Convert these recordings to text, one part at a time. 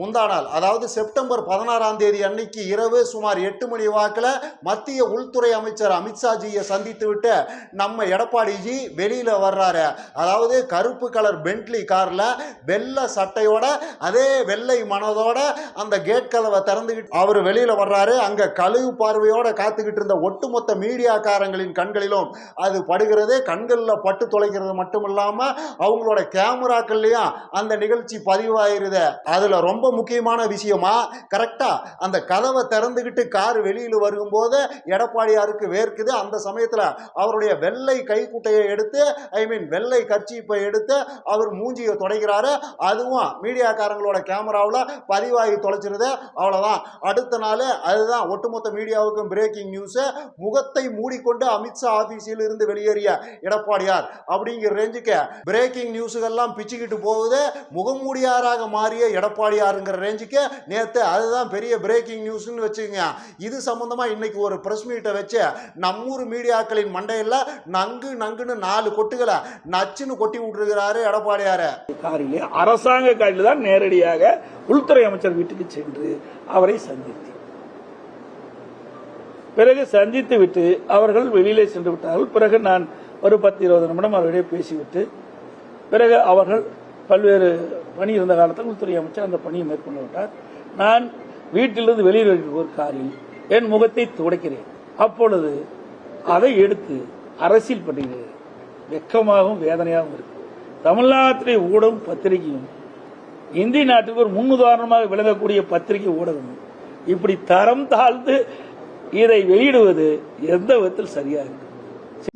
முந்தா நாள் அதாவது செப்டம்பர் பதினாறாம் தேதி அன்னைக்கு இரவு சுமார் எட்டு மணி வாக்கில் மத்திய உள்துறை அமைச்சர் அமித்ஷாஜியை சந்தித்து விட்டு நம்ம எடப்பாடிஜி வெளியில் வர்றாரு. அதாவது கருப்பு கலர் பென்ட்லி காரில் வெள்ளை சட்டையோட அதே வெள்ளை மனதோட அந்த கேட் கதவை திறந்துக்கிட்டு அவர் வெளியில் வர்றாரு. அங்கே கழுகு பார்வையோட காத்துக்கிட்டு இருந்த ஒட்டுமொத்த மீடியாக்காரங்களின் கண்களிலும் அது படுகிறது. கண்களில் பட்டு தொலைக்கிறது மட்டும் இல்லாமல் அவங்களோட கேமராக்கள்லையும் அந்த நிகழ்ச்சி பதிவாயிருது. அதில் ரொம்ப முக்கியமான விஷயமா? கரெக்டாக அந்த கதவை திறந்துக்கிட்டு கார் வெளியில் வரும்போது எடப்பாடியாருக்கு வேர்க்குது. அந்த சமயத்தில் அவருடைய வெள்ளை கைக்குட்டையை எடுத்து ஐ மீன் வெள்ளை கர்ச்சீப்பை எடுத்து அவர் மூஞ்சியை தொடைகிறாரு அதுவும் மீடியாக்காரங்களோட கேமராவில் பதிவாகி தொலைச்சிருது. அவ்வளோதான் அடுத்த நாள் அதுதான் ஒட்டுமொத்த மீடியாவுக்கும் பிரேக்கிங் நியூஸு முகத்தை மூடிக்கொண்டு அமித்ஷா ஆஃபீஸில் இருந்து வெளியேறிய எடப்பாடியார். அப்படிங்கிற ரேஞ்சுக்கு பிரேக்கிங் நியூஸுகள்லாம் பிச்சுக்கிட்டு போகுது. முகமூடியாராக மாறிய எடப்பாடியார் எடப்பாடியாருங்கிற ரேஞ்சுக்கு நேற்று அதுதான் பெரிய பிரேக்கிங் நியூஸ்னு வச்சுக்கோங்க. இது சம்மந்தமாக இன்னைக்கு ஒரு ப்ரெஸ் மீட்டை வச்சு நம்மூர் மீடியாக்களின் மண்டையில் நங்கு நங்குன்னு நாலு கொட்டுகளை நச்சுன்னு கொட்டி விட்டுருக்கிறாரு எடப்பாடியார். காரிலே அரசாங்க காரில் தான் நேரடியாக உள்துறை அமைச்சர் வீட்டுக்கு சென்று அவரை சந்தித்து. பிறகு சந்தித்து விட்டு அவர்கள் வெளியிலே சென்று விட்டார்கள். பிறகு நான் ஒரு பத்து இருபது நிமிடம் அவருடைய பேசிவிட்டு பிறகு அவர்கள் பல்வேறு பணி இருந்த காலத்தில் உள்துறை அமைச்சர் அந்த பணியை மேற்கொண்டு விட்டார். நான் வீட்டிலிருந்து வெளியில் ஒரு காரில் என் முகத்தை துடைக்கிறேன். அப்பொழுது அதை எடுத்து அரசியல் பண்ணுகிறேன் வெக்கமாகவும் வேதனையாகவும் இருக்கு. தமிழ்நாட்டிலே ஊடகம் பத்திரிகையும் இந்திய நாட்டுக்கு ஒரு முன்னுதாரணமாக விளங்கக்கூடிய பத்திரிகை ஊடகம் இப்படி தரம் தாழ்ந்து இதை வெளியிடுவது எந்த விதத்தில் சரியா இருக்கு?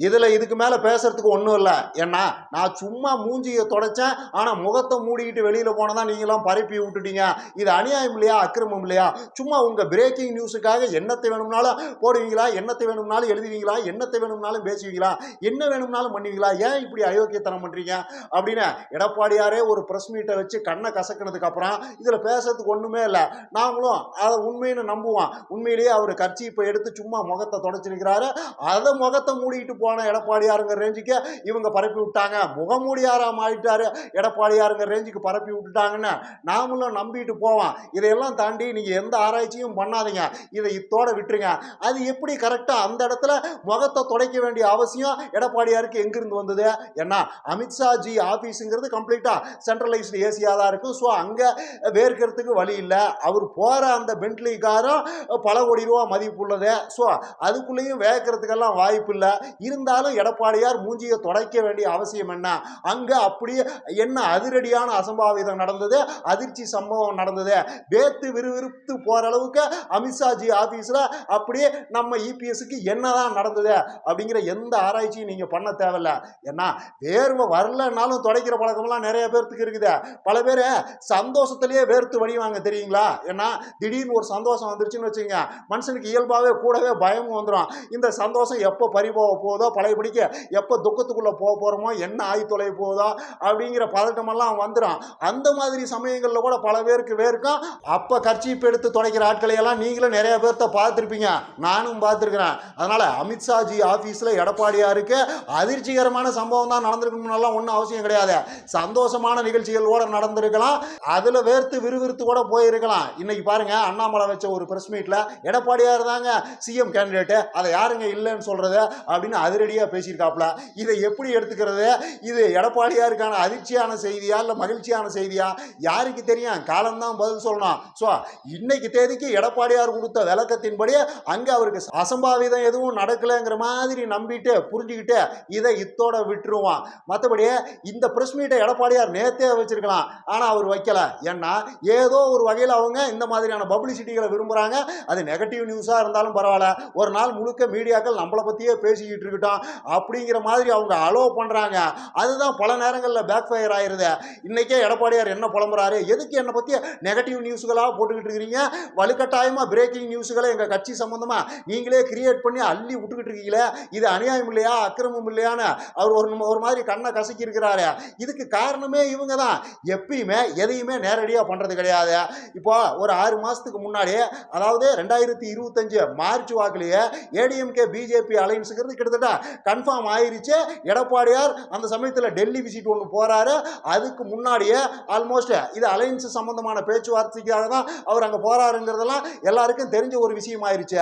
இதுல இதுக்கு மேல பேசுறதுக்கு ஒன்றும் இல்லை. ஏன்னா நான் சும்மா மூஞ்சியை தொடச்சேன் ஆனா முகத்தை மூடிக்கிட்டு வெளியில போனதா நீங்களாம் பரப்பி விட்டுட்டீங்க. இது அநியாயம் இல்லையா? அக்கிரமம் இல்லையா? சும்மா உங்க பிரேக்கிங் நியூஸுக்காக என்னத்தை வேணும்னாலும் போடுவீங்களா? என்னத்தை வேணும்னாலும் எழுதுவீங்களா? என்னத்தை வேணும்னாலும் பேசுவீங்களா? என்ன வேணும்னாலும் பண்ணுவீங்களா? ஏன் இப்படி அயோக்கியத்தனம் பண்றீங்க? அப்படின்னு எடப்பாடியாரே ஒரு பிரஸ் மீட்டை வச்சு கண்ணை கசக்கினதுக்கு அப்புறம் இதுல பேசுறதுக்கு ஒண்ணுமே இல்லை. நாமளும் அதை உண்மைன்னு நம்புவோம். உண்மையிலேயே அவர் கட்சி இப்போ எடுத்து சும்மா முகத்தை தொடச்சிருக்கிறாரு அதை முகத்தை மூடிட்டு போன எடப்பாடியாருங்க ரேஞ்சுக்கு இவங்க பரப்பி விட்டாங்க. முகமூடியாராம் ஆயிட்டாரு. எடப்பாடியாருங்க ரேஞ்சுக்கு பரப்பி விட்டுட்டாங்கன்னு நாமளும் நம்பிட்டு போவோம். இதையெல்லாம் தாண்டி நீங்கள் எந்த ஆராய்ச்சியும் பண்ணாதீங்க. இதை இத்தோட விட்டுருங்க. அது எப்படி கரெக்டாக அந்த இடத்துல முகத்தை துடைக்க வேண்டிய அவசியம் எடப்பாடியாருக்கு எங்கிருந்து வந்தது? ஏன்னா அமித்ஷா ஜி ஆஃபீஸுங்கிறது கம்ப்ளீட்டாக சென்ட்ரலைஸ்டு ஏசியாக தான் இருக்கும். ஸோ அங்கே வேர்க்கிறதுக்கு வழி இல்லை. அவர் போகிற அந்த பென்ட்லி காரும் பல கோடி ரூபா மதிப்புள்ளது. ஸோ அதுக்குள்ளேயும் வேர்க்கிறதுக்கெல்லாம் வாய்ப்பு இல்லை. இருந்தாலும் எடப்பாடியார் மூஞ்சியை துடைக்க வேண்டிய அவசியம் என்ன? அங்கே அப்படியே என்ன அதிரடியான அசம்பாவிதம் நடந்தது? அதிர்ச்சி சம்பவம் நடந்தது. வேத்து விறுவிறுத்து போகிற அளவுக்கு அமித்ஷாஜி ஆஃபீஸில் அப்படியே நம்ம இபிஎஸ்க்கு என்னதான் நடந்தது? அப்படிங்கிற எந்த ஆராய்ச்சியும் நீங்கள் பண்ண தேவையில்ல. ஏன்னா வேர்வை வரலனாலும் துடைக்கிற பழக்கம்லாம் நிறைய பேர்த்துக்கு இருக்குது. பல பேர் சந்தோஷத்திலேயே வேர்த்து வடிவாங்க தெரியுங்களா? ஏன்னா திடீர்னு ஒரு சந்தோஷம் வந்துருச்சுன்னு வச்சுங்க மனுஷனுக்கு இயல்பாகவே கூடவே பயமும் வந்துடும் இந்த சந்தோஷம் எப்போ பறிபோக போகுதோ பழையபடிக்க எப்போ துக்கத்துக்குள்ளே போக போகிறோமோ என்ன ஆய் தொலை போகுதோ அப்படிங்கிற பதட்டமெல்லாம் வந்துடும் அந்த மாதிரி சமயங்களில் கூட பல பேருக்கு வேர்க்கும். அப்போ கர்ச்சீப் எடுத்து துடைக்கிற ஆட்களை எல்லாம் நீங்களும் நிறைய பேர்த்த பார்த்துருப்பீங்க. நானும் பார்த்துருக்குறேன். அதனால் அமித்ஷாஜி ஆஃபீஸில் எடப்பாடியாருக்கு அதிர்ச்சிகரமான சம்பவம் தான் நடந்திருக்கணும்னாலாம் ஒன்றும் அவசியம் கிடையாது. சந்தோஷமான நிகழ்ச்சிகளோட நடந்திருக்கலாம். அதில் வேர்த்து விறுவிறுத்து கூட போயிருக்கலாம். இன்னைக்கு பாருங்க அண்ணாமலை வச்ச ஒரு பிரஸ் மீட்டில் எடப்பாடியார் தாங்க சிஎம் கேண்டிடேட்டு அதை யாருங்க இல்லைன்னு சொல்கிறது அப்படின்னு அதிரடியாக பேசியிருக்காப்புல. இதை எப்படி எடுத்துக்கிறது? இது எடப்பாடியாருக்கான அதிர்ச்சியான செய்தியா இல்லை மகிழ்ச்சியான செய்தியா? யாருக்கு தெரியும்? காலம்தான் பதில் சொல்லணும். ஸோ இன்னைக்கு தேதிக்கு எடப்பாடியார் கொடுத்த விளக்கத்தின்படி அங்கே அவருக்கு அசம்பாவிதம் எதுவும் நடக்கலைங்கிற மாதிரி நம்பிட்டு புரிஞ்சுக்கிட்டு இதை இத்தோட விட்டுருவான். மற்றபடி இந்த ப்ரெஸ் மீட்டை எடப்பாடியார் நேத்தே வச்சிருக்கலாம். ஆனால் அவர் வைக்கல. ஏன்னா ஏதோ ஒரு வகையில் அவங்க இந்த மாதிரியான பப்ளிசிட்டிகளை விரும்புகிறாங்க அது நெகட்டிவ் நியூஸாக இருந்தாலும் பரவாயில்ல. ஒரு நாள் முழுக்க மீடியாக்கள் நம்மளை பற்றியே பேசிக்கிட்டு இருக்கட்டும் அப்படிங்கிற மாதிரி அவங்க அலோவ் பண்ணுறாங்க அதுதான் பல நேரங்களில் பேக் ஃபயர் ஆயிருது. இன்னைக்கே எடப்பாடியார் என்ன புலம்புறாரு? எதுக்கு என்னை பற்றி நெகட்டிவ் நியூஸ்களாக போட்டுக்கிட்டு இருக்கிறீங்க? வலுக்கட்டாயமாக பிரேக்கிங் நியூஸுகளை எங்கள் கட்சி சம்மந்தமாக நீங்களே கிரியேட் பண்ணி அள்ளி விட்டுக்கிட்டு இருக்கீங்களே? இது அநியாயம் இல்லையா? அக்கிரமம் இல்லையான்னு அவர் ஒரு ஒரு மாதிரி கண்ணை கசக்கி இருக்கிறாரு. இதுக்கு காரணமே இவங்க தான். எப்பயுமே எதையுமே நேரடியாக பண்ணுறது கிடையாது. இப்போ ஒரு ஆறு மாதத்துக்கு முன்னாடி அதாவது ரெண்டாயிரத்தி இருபத்தஞ்சு மார்ச் வாக்குலேயே ஏடிஎம்கே பிஜேபி அலைன்ஸுங்கிறது கிட்டத்தட்ட கிட்டத்தட்ட கன்ஃபார்ம் ஆயிருச்சு. எடப்பாடியார் அந்த சமயத்தில் டெல்லி விசிட் ஒன்று போறாரு. அதுக்கு முன்னாடியே ஆல்மோஸ்ட் இது அலையன்ஸ் சம்பந்தமான பேச்சுவார்த்தைக்காக தான் அவர் அங்கே போகிறாருங்கிறதெல்லாம் எல்லாருக்கும் தெரிஞ்ச ஒரு விஷயம் ஆயிருச்சு.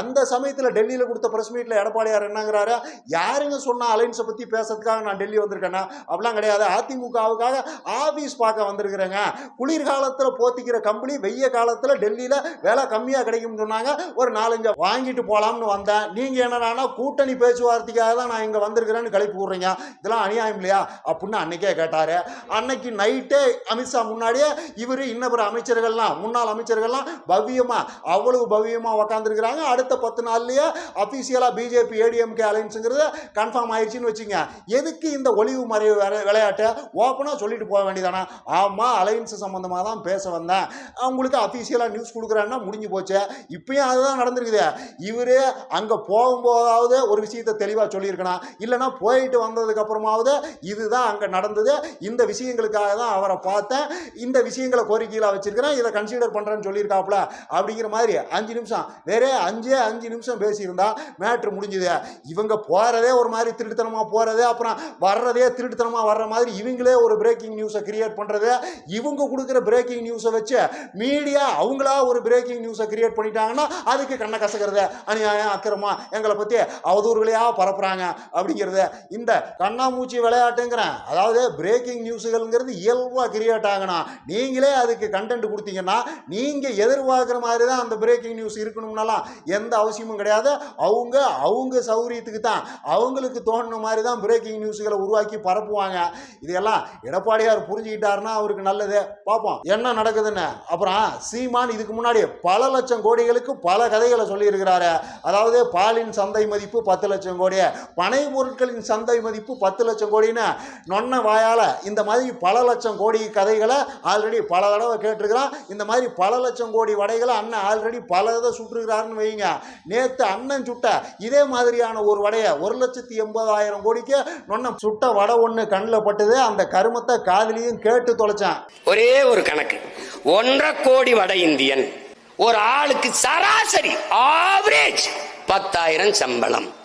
அந்த சமயத்தில் டெல்லியில் கொடுத்த பிரஸ் மீட்டில் எடப்பாடியார் என்னங்கிறாரு? யாருங்க சொன்னால் அலைன்ஸை பற்றி பேசுறதுக்காக நான் டெல்லி வந்திருக்கேன்னா? அப்படிலாம் கிடையாது. அதிமுகவுக்காக ஆஃபீஸ் பார்க்க வந்திருக்கிறேங்க. குளிர்காலத்தில் போத்திக்கிற கம்பெனி வெய்ய காலத்தில் டெல்லியில் விலை கம்மியாக கிடைக்கும்னு சொன்னாங்க. ஒரு நாலஞ்சு வாங்கிட்டு போகலாம்னு வந்தேன். நீங்கள் என்னடானா கூட்டணி பேச்சு பேச்சுவார்த்தைக்காக தான் நான் இங்கே வந்திருக்கிறேன்னு கழிப்பு விட்றீங்க. இதெல்லாம் அநியாயம் இல்லையா? அப்படின்னு அன்னைக்கே கேட்டார். அன்னைக்கு நைட்டே அமித்ஷா முன்னாடியே இவர் இன்னப்புற அமைச்சர்கள்லாம் முன்னாள் அமைச்சர்கள்லாம் பவ்யமாக அவ்வளவு பவ்யமாக உக்காந்துருக்கிறாங்க. அடுத்த பத்து நாள்லயே அஃபீஷியலாக பிஜேபி ஏடிஎம்கே அலைன்ஸுங்கிறது கன்ஃபார்ம் ஆயிடுச்சுன்னு வச்சுங்க. எதுக்கு இந்த ஒளிவு மறைவு விளையாட்டை ஓப்பனாக சொல்லிட்டு போக வேண்டியதானே? ஆமாம் அலைன்ஸ் சம்மந்தமாக தான் பேச வந்தேன். அவங்களுக்கு அஃபீஷியலாக நியூஸ் கொடுக்குறேன்னா முடிஞ்சு போச்சு. இப்பயும் அதுதான் நடந்திருக்குது. இவர் அங்கே போகும்போதாவது ஒரு விஷயத்தை தெளிவாக சொல்லியிருக்கணும் இல்லைனா போயிட்டு வந்ததுக்கு அப்புறமாவது இதுதான் அங்கே நடந்தது. இந்த விஷயங்களுக்காக தான் அவரை பார்த்தேன். இந்த விஷயங்களை கோரிக்கையில் வச்சிருக்கிறேன். இதை கன்சிடர் பண்ணுறேன்னு சொல்லியிருக்காப்புல. அப்படிங்கிற மாதிரி அஞ்சு நிமிஷம். வேறே அஞ்சே அஞ்சு நிமிஷம் பேசியிருந்தா மேட்ரு முடிஞ்சுது. இவங்க போகிறதே ஒரு மாதிரி திருட்டுத்தனமாக போகிறதே அப்புறம் வர்றதே திருட்டுத்தனமாக வர்ற மாதிரி இவங்களே ஒரு பிரேக்கிங் நியூஸை கிரியேட் பண்ணுறது இவங்க கொடுக்குற பிரேக்கிங் நியூஸை வச்சு மீடியா அவங்களா ஒரு பிரேக்கிங் நியூஸை கிரியேட் பண்ணிட்டாங்கன்னா அதுக்கு கண்ணை கசக்கிறது. அநியாயம் அக்கிரமா எங்களை பற்றி அவதூறுகளையாக பரப்புகிறாங்க அப்படிங்கிறத இந்த கண்ணாமூச்சி விளையாட்டுங்கிறேன். அதாவது பிரேக்கிங் நியூஸுகள்ங்கிறது இயல்பாக கிரியேட் ஆகணும் நீங்களே அதுக்கு கண்டென்ட் கொடுத்தீங்கன்னா நீங்கள் எதிர்பார்க்குற மாதிரி தான் அந்த பிரேக்கிங் நியூஸ் இருக்கணும்னாலாம் எந்த அவசியமும் கிடையாது. அவங்க அவங்க சௌகரியத்துக்கு தான் அவங்களுக்கு தோணுன மாதிரி தான் பிரேக்கிங் நியூஸுகளை உருவாக்கி பரப்புவாங்க. இதெல்லாம் எடப்பாடியார் புரிஞ்சுக்கிட்டாருன்னா அவருக்கு நல்லது. பார்ப்போம் என்ன நடக்குதுன்னு. அப்புறம் சீமான் இதுக்கு முன்னாடி பல லட்சம் கோடிகளுக்கு பல கதைகளை சொல்லியிருக்கிறாரு. அதாவது பாலின் சந்தை மதிப்பு பத்து லட்சம் கோடி பனை பொருட்களின் சந்தை மதிப்பு பத்து லட்சம் கோடின்னு நொன்ன வாயால் இந்த மாதிரி பல லட்சம் கோடி கதைகளை ஆல்ரெடி பல தடவை கேட்டிருக்கிறான். இந்த மாதிரி பல லட்சம் கோடி வடைகளை அண்ணன் ஆல்ரெடி பல இதை சுட்டுருக்கிறாருன்னு வைங்க. நேற்று அண்ணன் சுட்ட இதே மாதிரியான ஒரு வடையை ஒரு லட்சத்தி எண்பதாயிரம் கோடிக்கு நொன்ன சுட்ட வடை ஒன்று கண்ணில் பட்டது. அந்த கருமத்தை காதலியும் கேட்டு தொலைச்சான். ஒரே ஒரு கணக்கு. ஒன்றரை கோடி வட இந்தியன். ஒரு ஆளுக்கு சராசரி ஆவரேஜ் பத்தாயிரம் சம்பளம்.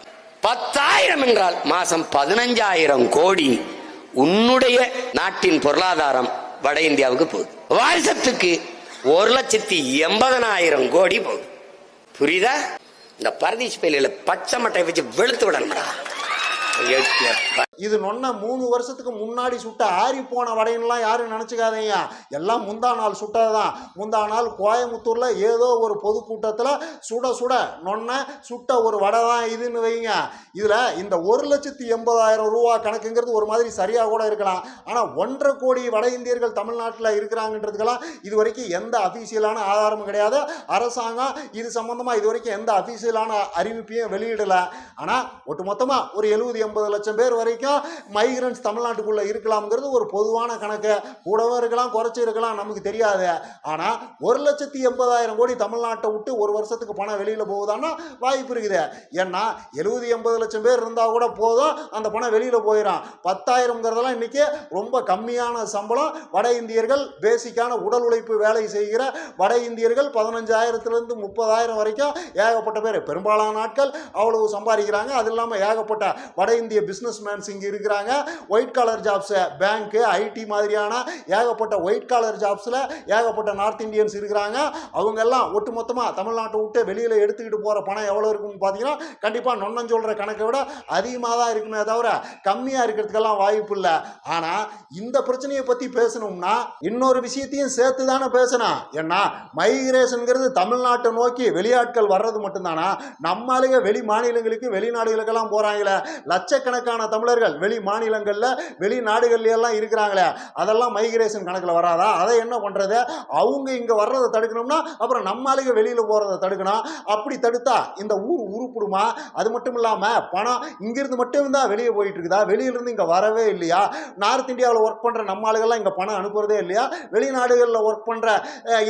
பத்தாயிரம் என்றால் மாசம் பதினஞ்சாயிரம் கோடி உன்னுடைய நாட்டின் பொருளாதாரம் வட இந்தியாவுக்கு போகுது. வருஷத்துக்கு ஒரு லட்சத்தி எண்பதனாயிரம் கோடி போகுது. புரியுதா? இந்த பரதீஷ் பயில பச்சை மட்டை வச்சு வெளுத்து விடணும்டா. இது நொன்ன மூணு வருஷத்துக்கு முன்னாடி சுட்ட ஆறி போன வடையெல்லாம் யாரும் நினச்சிக்காதீங்க. எல்லாம் முந்தா நாள் சுட்டது தான் முந்தா நாள் கோயம்புத்தூரில் ஏதோ ஒரு பொதுக்கூட்டத்தில் சுட சுட நொன்ன சுட்ட ஒரு வடை தான் இதுன்னு வைங்க. இதில் இந்த ஒரு லட்சத்தி எண்பதாயிரம் ரூபா கணக்குங்கிறது ஒரு மாதிரி சரியாக கூட இருக்கலாம். ஆனால் ஒன்றரை கோடி வட இந்தியர்கள் தமிழ்நாட்டில் இருக்கிறாங்கன்றதுக்கெல்லாம் இது வரைக்கும் எந்த அஃபீஷியலான ஆதாரமும் கிடையாது. அரசாங்கம் இது சம்மந்தமாக இது வரைக்கும் எந்த அஃபீஷியலான அறிவிப்பையும் வெளியிடலை. ஆனால் ஒட்டுமொத்தமாக ஒரு எழுபது எண்பது லட்சம் பேர் வரைக்கும் மைக்ரன்ஸ் தமிழ்நாட்டுக்குள்ளே இருக்கலாம்ங்கிறது ஒரு பொதுவான கணக்கு. கூடவும் இருக்கலாம் குறைச்சி இருக்கலாம் நமக்கு தெரியாது. ஆனால் ஒரு லட்சத்தி எண்பதாயிரம் கோடி தமிழ்நாட்டை விட்டு ஒரு வருஷத்துக்கு பணம் வெளியில் போகுதான்னா வாய்ப்பு இருக்குது. ஏன்னா எழுபது எண்பது லட்சம் பேர் இருந்தால் கூட போதும் அந்த பணம் வெளியில் போயிடும். பத்தாயிரம்ங்கிறதெல்லாம் இன்றைக்கி ரொம்ப கம்மியான சம்பளம். வட இந்தியர்கள் பேசிக்கான உடல் உழைப்பு வேலை செய்கிற வட இந்தியர்கள் பதினஞ்சாயிரத்துலேருந்து முப்பதாயிரம் வரைக்கும் ஏகப்பட்ட பேர். பெரும்பாலான நாட்கள் அவ்வளவு சம்பாதிக்கிறாங்க. அது இல்லாமல் ஏகப்பட்ட வட இந்திய பிஸ்னஸ் மேன்ஸ் இங்கே இருக்கிறாங்க. White collar jobs bank IT மாதிரியான ஏகப்பட்ட ஒயிட் காலர் ஜாப்ஸில் ஏகப்பட்ட நார்த் இந்தியன்ஸ் இருக்கிறாங்க. அவங்கெல்லாம் ஒட்டு மொத்தமாக தமிழ்நாட்டை விட்டு வெளியில் எடுத்துக்கிட்டு போகிற பணம் எவ்வளோ இருக்குன்னு பார்த்தீங்கன்னா கண்டிப்பாக நொன்னன் சொல்கிற கணக்கை விட அதிகமாக தான் இருக்குமே தவிர கம்மியாக இருக்கிறதுக்கெல்லாம் வாய்ப்பு இல்லை. ஆனால் இந்த பிரச்சனையை பற்றி பேசணும்னா இன்னொரு விஷயத்தையும் சேர்த்து தானே பேசணும். ஏன்னா மைக்ரேஷனுங்கிறது தமிழ்நாட்டை நோக்கி வெளியாட்கள் வர்றது மட்டும்தானா? நம்ம ஆளுங்க வெளி மாநிலங்களுக்கு வெளிநாடுகளுக்கெல்லாம் போகிறாங்களே லட்சக்கணக்கான தமிழர்கள் வெளி மாநிலங்களில் வெளிநாடுகள்ல எல்லாம் இருக்கிறாங்களே அதெல்லாம் மைக்ரேஷன் கணக்கில் வராதா? அதை என்ன பண்ணுறது அவங்க இங்கே வர்றதை தடுக்கணும்னா அப்புறம் நம்மளுக்கு வெளியில் போகிறத தடுக்கணும் அப்படி தடுத்தா இந்த ஊர் உருப்பிடுமா? அது மட்டும் இல்லாமல் பணம் இங்கிருந்து மட்டும்தான் வெளியே போயிட்டு இருக்குதா வெளியிலிருந்து இங்கே வரவே இல்லையா? நார்த் இந்தியாவில் ஒர்க் பண்ணுற நம்ம ஆளுகள்லாம் இங்கே பணம் அனுப்புறதே இல்லையா? வெளிநாடுகளில் ஒர்க் பண்ணுற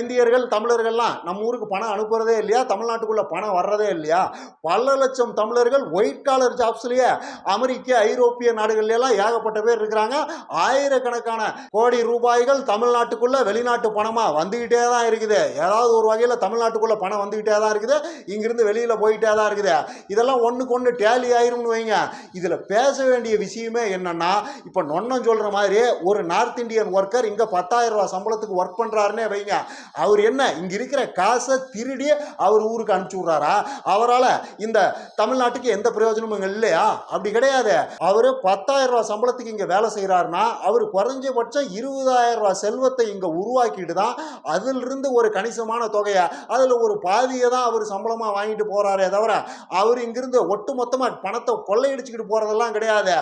இந்தியர்கள் தமிழர்கள்லாம் நம்ம ஊருக்கு பணம் அனுப்புறதே இல்லையா? தமிழ்நாட்டுக்குள்ளே பணம் வர்றதே இல்லையா? பல லட்சம் தமிழர்கள் ஒயிட் காலர் ஜாப்ஸ்லேயே அமெரிக்க ஐரோப்பிய ஐரோப்பிய நாடுகள்ல எல்லாம் ஏகப்பட்ட பேர் இருக்கிறாங்க. ஆயிரக்கணக்கான கோடி ரூபாய்கள் தமிழ்நாட்டுக்குள்ள வெளிநாட்டு பணமா வந்துகிட்டே தான் இருக்குது. ஏதாவது ஒரு வகையில் தமிழ்நாட்டுக்குள்ள பணம் வந்துகிட்டே தான் இருக்குது. இங்கிருந்து வெளியில போயிட்டே தான் இருக்குது. இதெல்லாம் ஒன்றுக்கு ஒன்று டேலி ஆயிரும்னு வைங்க. இதில் பேச வேண்டிய விஷயமே என்னன்னா இப்போ நொன்னம் சொல்ற மாதிரி ஒரு நார்த் இந்தியன் ஒர்க்கர் இங்கே பத்தாயிரம் ரூபாய் சம்பளத்துக்கு ஒர்க் பண்ணுறாருன்னே வைங்க. அவர் என்ன இங்க இருக்கிற காசை திருடி அவர் ஊருக்கு அனுப்பிச்சு விட்றாரா? அவரால் இந்த தமிழ்நாட்டுக்கு எந்த பிரயோஜனமும் இல்லையா? அப்படி கிடையாது. அவர் பத்தாயிரம் ரூபா சம்பளத்துக்கு இங்கே வேலை செய்கிறாருன்னா அவர் குறைஞ்சபட்சம் இருபதாயிரம் ரூபா செல்வத்தை இங்கே உருவாக்கிட்டு தான் அதிலிருந்து ஒரு கணிசமான தொகையை அதில் ஒரு பாதியை தான் அவர் சம்பளமாக வாங்கிட்டு போகிறாரே தவிர அவர் இங்கிருந்து ஒட்டு மொத்தமாக பணத்தை கொள்ளையடிச்சுக்கிட்டு போகிறதெல்லாம் கிடையாது.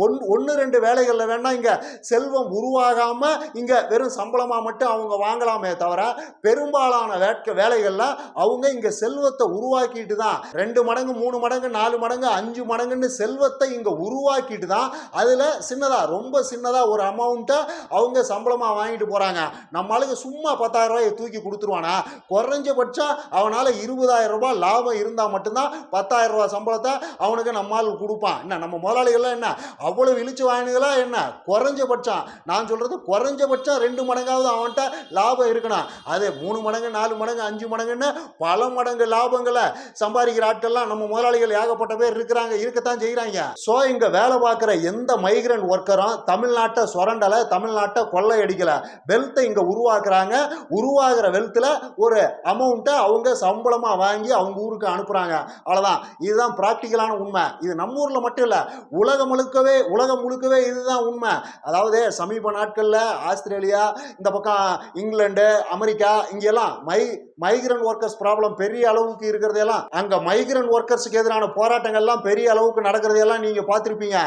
ஒன் ஒன்று ரெண்டு வேலைகளில் வேணால் இங்கே செல்வம் உருவாகாமல் இங்கே வெறும் சம்பளமாக மட்டும் அவங்க வாங்கலாமே தவிர பெரும்பாலான வேட்க வேலைகளில் அவங்க இங்கே செல்வத்தை உருவாக்கிட்டு தான் ரெண்டு மடங்கு மூணு மடங்கு நாலு மடங்கு அஞ்சு மடங்குன்னு செல்வத்தை இங்கே உருவாக்கி உருவாக்கிட்டு தான் அதில் சின்னதாக ரொம்ப சின்னதாக ஒரு அமௌண்ட்டை அவங்க சம்பளமாக வாங்கிட்டு போகிறாங்க நம்ம சும்மா பத்தாயிரம் ரூபாயை தூக்கி கொடுத்துருவானா? குறைஞ்சபட்சம் அவனால் இருபதாயிரம் ரூபாய் லாபம் இருந்தால் மட்டும்தான் பத்தாயிரம் ரூபாய் சம்பளத்தை அவனுக்கு நம்மால் கொடுப்பான். என்ன நம்ம முதலாளிகள்லாம் என்ன? அவ்வளோ இழிச்சு வாங்கினதெல்லாம் என்ன? குறைஞ்சபட்சம் நான் சொல்கிறது குறைஞ்சபட்சம் ரெண்டு மடங்காவது அவன்கிட்ட லாபம் இருக்கணும். அது மூணு மடங்கு நாலு மடங்கு அஞ்சு மடங்குன்னு பல மடங்கு லாபங்களை சம்பாதிக்கிற ஆட்கள்லாம் நம்ம முதலாளிகள் ஏகப்பட்ட பேர் இருக்கிறாங்க இருக்கத்தான் செய்கிறாங்க ஸோ இங்கே வேலை பார்க்குற எந்த மைக்ரண்ட் ஒர்க்கரும் தமிழ்நாட்டை சுரண்டலை தமிழ்நாட்டை கொள்ளையடிக்கலை. வெல்த்தை இங்கே உருவாக்குறாங்க. உருவாகிற வெல்த்தில் ஒரு அமௌண்ட்டை அவங்க சம்பளமாக வாங்கி அவங்க ஊருக்கு அனுப்புகிறாங்க அவ்வளோதான் இதுதான் ப்ராக்டிக்கலான உண்மை. இது நம்ம ஊரில் மட்டும் இல்லை உலகம் முழுக்கவே உலகம் முழுக்கவே இதுதான் உண்மை. அதாவது சமீப நாட்களில் ஆஸ்திரேலியா இந்த பக்கம் இங்கிலாண்டு அமெரிக்கா இங்கெல்லாம் மை மைக்ரண்ட் ஒர்க்கர்ஸ் ப்ராப்ளம் பெரிய அளவுக்கு இருக்கிறதெல்லாம் அங்கே மைக்ரண்ட் ஒர்க்கர்ஸுக்கு எதிரான போராட்டங்கள்லாம் பெரிய அளவுக்கு நடக்கிறதையெல்லாம் நீங்கள் பார்த்துருப்பீங்க.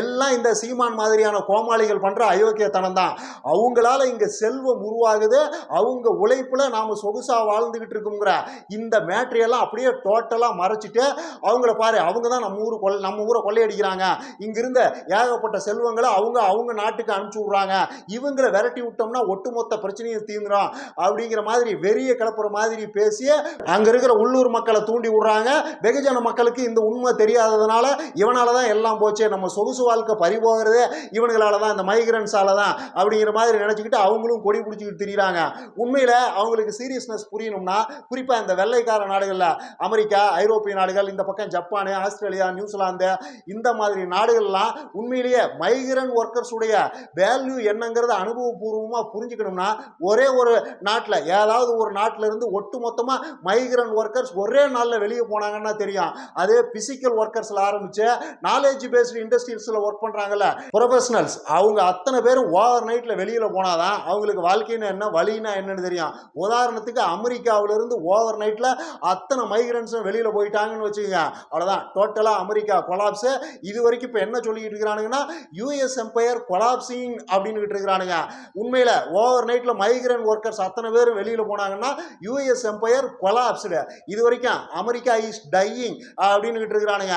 எல்லாம் இந்த சீமான் மாதிரியான கோமாளிகள் பண்ற அயோக்கியத்தனம் தான். அவங்களால இங்க செல்வம் உருவாகுது. அவங்க உழைப்புல நாம சொகுசா வாழ்ந்துகிட்டு இருக்கோங்கிற இந்த மேட்ரியெல்லாம் அப்படியே டோட்டலா மறைச்சிட்டு அவங்கள பாரு அவங்க தான் நம்ம ஊரு கொள் நம்ம ஊரை கொள்ளையடிக்கிறாங்க. இங்கிருந்த ஏகப்பட்ட செல்வங்களை அவங்க அவங்க நாட்டுக்கு அனுப்பிச்சு விடுறாங்க. இவங்களை விரட்டி விட்டோம்னா ஒட்டுமொத்த பிரச்சனையும் தீர்ந்துடும் அப்படிங்கிற மாதிரி வெறிய கிளப்புற மாதிரி பேசி அங்க இருக்கிற உள்ளூர் மக்களை தூண்டி விடுறாங்க. வெகுஜன மக்களுக்கு இந்த உண்மை தெரியாததுனால இவனால தான் எல்லாம் போச்சு நம்ம சொகுசு வாழ்க்கை பறிபோகிறதே இவனுங்களால தான் இந்த மைக்ரன்ஸால தான் அப்படிங்கிற மாதிரி நினச்சிக்கிட்டு அவங்களும் கொடி பிடிச்சிக்கிட்டு திரியிறாங்க. உண்மையில் அவங்களுக்கு சீரியஸ்னஸ் புரியணும்னா குறிப்பாக இந்த வெள்ளைக்கார நாடுகளில் அமெரிக்கா ஐரோப்பிய நாடுகள் இந்த பக்கம் ஜப்பானு ஆஸ்திரேலியா நியூசிலாந்து இந்த மாதிரி நாடுகள்லாம் உண்மையிலேயே மைக்ரண்ட் ஒர்க்கர்ஸுடைய வேல்யூ என்னங்கிறத அனுபவபூர்வமாக புரிஞ்சுக்கணும்னா ஒரே ஒரு நாட்டில் ஏதாவது ஒரு நாட்டில் இருந்து ஒட்டு மொத்தமாக மைக்ரண்ட் ஒர்க்கர்ஸ் ஒரே நாளில் வெளியே போனாங்கன்னா தெரியும். அதே பிசிக்கல் ஒர்க்கர்ஸில் ஆரம்பித்து நாலேஜ் பேஸ்டு இண்டஸ்ட்ரீஸில் ஒர்க் பண்ணுறாங்கல்ல ப்ரொஃபஷனல்ஸ் அவங்க அத்தனை பேரும் ஓவர் நைட்டில் வெளியில் போனாதான் அவங்களுக்கு வாழ்க்கைன்னு என்ன வழின்னா என்னன்னு தெரியும். உதாரணத்துக்கு அமெரிக்காவிலிருந்து ஓவர் நைட்டில் அத்தனை மைக்ரன்ஸும் வெளியில் போயிட்டாங்கன்னு வச்சுக்கோங்க. அவ்வளோதான் டோட்டலாக அமெரிக்கா கொலாப்ஸு இது வரைக்கும் இப்போ என்ன சொல்லிக்கிட்டு இருக்கிறானுங்கன்னா யூஎஸ் எம்பையர் கொலாப்சிங் அப்படின்னுக்கிட்டு இருக்கிறானுங்க. உண்மையில் ஓவர் நைட்டில் மைக்ரன் ஒர்க்கர்ஸ் அத்தனை பேரும் வெளியில் போனாங்கன்னா யூஎஸ் எம்பையர் கொலாப்ஸ்டு இது வரைக்கும் அமெரிக்கா இஸ் டையிங் அப்படின்னுக்கிட்டு இருக்கிறானுங்க.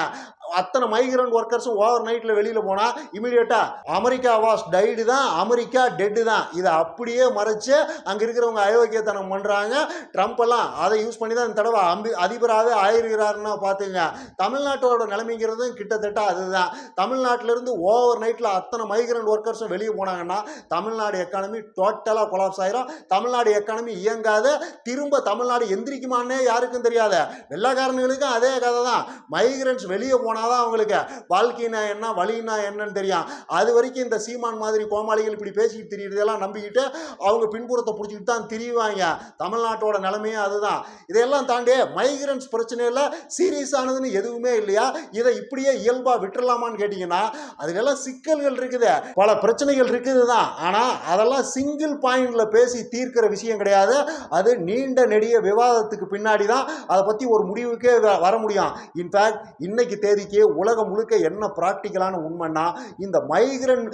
அத்தனை மைக்ரன் ஒர்க்கர்ஸும் ஓவர் நைட் நைட்டில் வெளியில் போனால் இமீடியட்டாக அமெரிக்கா வாஸ் டைடு தான் அமெரிக்கா டெட்டு தான். இதை அப்படியே மறைச்சு அங்கே இருக்கிறவங்க அயோக்கியத்தனம் பண்ணுறாங்க ட்ரம்ப் எல்லாம் அதை யூஸ் பண்ணி தான் இந்த தடவை அம்பி அதிபராகவே ஆயிருக்கிறாருன்னா பார்த்துங்க. தமிழ்நாட்டோட நிலைமைங்கிறதும் கிட்டத்தட்ட அதுதான். தமிழ்நாட்டிலேருந்து ஓவர் நைட்டில் அத்தனை மைக்ரண்ட் ஒர்க்கர்ஸும் வெளியே போனாங்கன்னா தமிழ்நாடு எக்கானமி டோட்டலாக கொலாப்ஸ் ஆயிரும். தமிழ்நாடு எக்கானமி இயங்காத. திரும்ப தமிழ்நாடு எந்திரிக்குமான்னே யாருக்கும் தெரியாத வெள்ளக்காரனுங்களுக்கும் அதே கதை தான். மைக்ரண்ட்ஸ் வெளியே போனாதான் அவங்களுக்கு வாழ்க்கையின என்ன வழின்னா என்னன்னு தெரியும் அது வரைக்கும் இந்த சீமான் மாதிரி கோமாளிகள் இப்படி பேசிக்கிட்டு திரியிறதெல்லாம் நம்பிக்கிட்டு அவங்க பின்புறத்தை பிடிச்சிக்கிட்டு தான் தெரியுவாங்க. தமிழ்நாட்டோட நிலைமையும் அதுதான். இதையெல்லாம் தாண்டி மைக்ரன்ஸ் பிரச்சனையில் சீரியஸ் ஆனதுன்னு எதுவுமே இல்லையா? இதை இப்படியே இயல்பாக விட்டுறலாமான்னு கேட்டிங்கன்னா அதுலெல்லாம் சிக்கல்கள் இருக்குது. பல பிரச்சனைகள் இருக்குது தான். ஆனால் அதெல்லாம் சிங்கிள் பாயிண்டில் பேசி தீர்க்கிற விஷயம் கிடையாது. அது நீண்ட நெடிய விவாதத்துக்கு பின்னாடி தான் அதை பற்றி ஒரு முடிவுக்கே வ- வர முடியும். இன்ஃபேக்ட் இன்னைக்கு தேதிக்கு உலகம் முழுக்க என்ன ப்ராக்டிக்கலான உண்மைன்னா இந்த மைக்ரண்ட்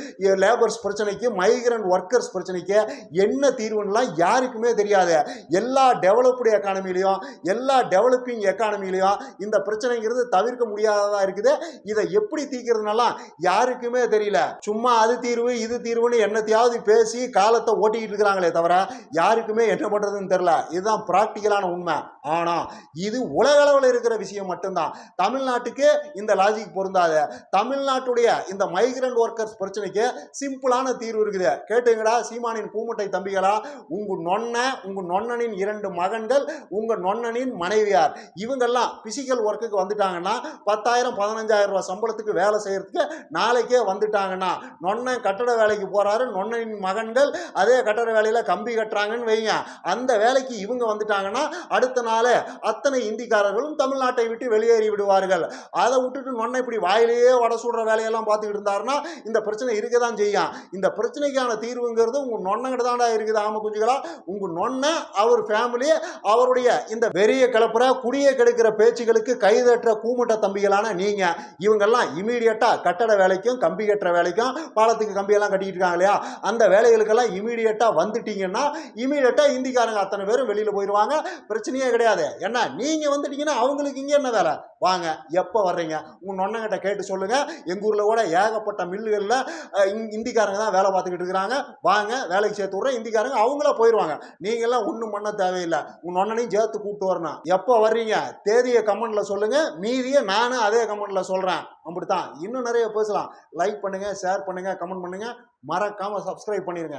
லேபர்ஸ் பிரச்சனைக்கு மைக்ரண்ட் ஒர்க்கர்ஸ் பிரச்சனைக்கு என்ன தீர்வுன்னெலாம் யாருக்குமே தெரியாது. எல்லா டெவலப்டு எக்கானமிலையும் எல்லா டெவலப்பிங் எக்கானமிலையும் இந்த பிரச்சனைங்கிறது தவிர்க்க முடியாததாக இருக்குது. இதை எப்படி தீர்க்கிறதுனாலாம் யாருக்குமே தெரியல. சும்மா அது தீர்வு இது தீர்வுன்னு என்னத்தையாவது பேசி காலத்தை ஓட்டிக்கிட்டு இருக்கிறாங்களே தவிர யாருக்குமே என்ன பண்ணுறதுன்னு தெரில இதுதான் ப்ராக்டிக்கலான உண்மை. ஆனால் இது உலக அளவில் இருக்கிற விஷயம் மட்டும்தான். தமிழ்நாட்டுக்கு இந்த லாஜிக் பொருந்தாது. தமிழ்நாட்டுடைய இந்த மைக்ரண்ட் ஒர்க்கர்ஸ் பிரச்சனைக்கு சிம்பிளான தீர்வு இருக்குது. கேட்டுங்கடா சீமானின் பூமுட்டை தம்பிகளா? உங்க நொன்ன உங்க நொன்னனின் இரண்டு மகன்கள் உங்க நொன்னனின் மனைவியார். இவங்கெல்லாம் பிசிக்கல் ஒர்க்குக்கு வந்துட்டாங்கன்னா பத்தாயிரம் பதினஞ்சாயிரம் ரூபாய் சம்பளத்துக்கு வேலை செய்யறதுக்கு நாளைக்கே வந்துட்டாங்கன்னா நொன்ன கட்டட வேலைக்கு போறாரு நொண்ணனின் மகன்கள் அதே கட்டட வேலையில கம்பி கட்டுறாங்கன்னு வைங்க. அந்த வேலைக்கு இவங்க வந்துட்டாங்கன்னா அடுத்த நாளே அத்தனை இந்திக்காரர்களும் தமிழ்நாட்டை விட்டு வெளியேறி விடுவார்கள். அதை விட்டுட்டு நொன்னை இப்படி வாயிலேயே வடசூ சுடுற வேலையெல்லாம் பார்த்துக்கிட்டு இருந்தாருன்னா இந்த பிரச்சனை இருக்க தான் செய்யும். இந்த பிரச்சனைக்கான தீர்வுங்கிறது உங்கள் நொன்னங்கிட்ட தாண்டா இருக்குது ஆம குஞ்சுகளா? உங்கள் நொன்னை அவர் ஃபேமிலி அவருடைய இந்த வெறிய கிளப்புற குடியை கெடுக்கிற பேச்சுகளுக்கு கைதட்டுற கூமுட்ட தம்பிகளான நீங்கள் இவங்கெல்லாம் இமீடியட்டாக கட்டட வேலைக்கும் கம்பி கட்டுற வேலைக்கும் பாலத்துக்கு கம்பியெல்லாம் கட்டிக்கிட்டு இருக்காங்க இல்லையா? அந்த வேலைகளுக்கெல்லாம் இமீடியட்டாக வந்துட்டீங்கன்னா இமீடியட்டாக இந்திக்காரங்க அத்தனை பேரும் வெளியில் போயிடுவாங்க பிரச்சனையே கிடையாது. ஏன்னா நீங்கள் வந்துட்டீங்கன்னா அவங்களுக்கு இங்கே என்ன வேலை? வாங்க எப்போ வர்றீங்க? உங்கள் நொன்னங்கிட்ட கேட்டு சொல்லுங்கள் எங்கள் ஊரில் கூட ஏகப்பட்ட மில்லுகள்ல இந்- இந்திக்காரங்க தான் வேலை பார்த்துக்கிட்டு இருக்கிறாங்க. வாங்க வேலைக்கு சேர்த்து விட்றேன். இந்திக்காரங்க அவங்களா போயிடுவாங்க நீங்க எல்லாம் ஒன்றும் பண்ண தேவையில்லை. உங்க நொன்னனையும் சேர்த்து கூப்பிட்டு வரணும். எப்போ வர்றீங்க? தேதியை கமெண்ட்ல சொல்லுங்க. மீதியை நானும் அதே கமெண்ட்ல சொல்றேன். அப்படித்தான். இன்னும் நிறைய பேசலாம். லைக் பண்ணுங்க ஷேர் பண்ணுங்க கமெண்ட் பண்ணுங்க. மறக்காம சப்ஸ்கிரைப் பண்ணிருங்க.